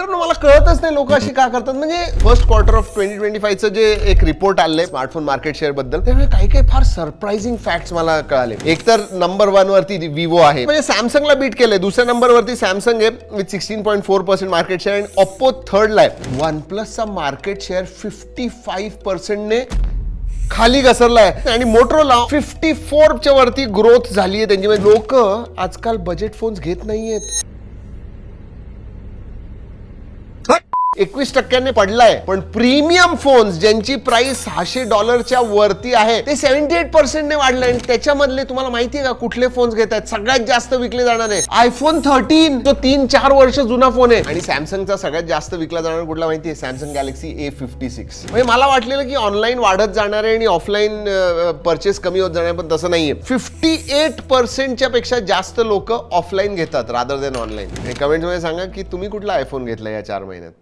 मित्रांनो मला कळतच नाही लोक अशी का करतात. म्हणजे first quarter of twenty twenty फायचं जे एक रिपोर्ट आले स्मार्टफोन मार्केट शेअरबद्दल त्यामुळे काही काही फार सरप्राइझिंग फॅक्ट्स मला कळाले. एक तर नंबर वन वरती विवो आहे. म्हणजे सॅमसंगला बीट केलंय. दुसऱ्या नंबर वरती सॅमसंग आहे with sixteen point four percent market share and Oppo थर्डला आहे. वन प्लसचा मार्केट शेअर फिफ्टी फाईव्ह पर्सेंटने खाली घसरलाय. आणि मोटरोला फिफ्टी फोरच्या वरती ग्रोथ झाली आहे त्यांची. म्हणजे लोक आजकाल बजेट फोन्स घेत नाहीयेत. एकवीस टक्क्यांनी पडलाय. पण प्रीमियम फोन्स ज्यांची प्राइस सहाशे डॉलरच्या वरती आहे ते सेव्हन्टी एट पर्सेंटने वाढले आणि त्याच्यामधले तुम्हाला माहिती आहे का कुठले फोन्स घेत आहेत? सगळ्यात जास्त विकले जाणारे आयफोन थर्टीन जो तीन चार वर्ष जुना फोन आहे. आणि सॅमसंगचा सगळ्यात जास्त विकला जाणार कुठला माहिती आहे? Samsung Galaxy A fifty six म्हणजे मला वाटलेलं की ऑनलाईन वाढत जाणार आहे आणि ऑफलाईन परचेस कमी होत जाणार पण तसं नाहीये. फिफ्टी एट पर्सेंटच्या पेक्षा जास्त लोक ऑफलाईन घेतात रादर देन ऑनलाईन कमेंटमध्ये सांगा की तुम्ही कुठला आयफोन घेतला या चार महिन्यात?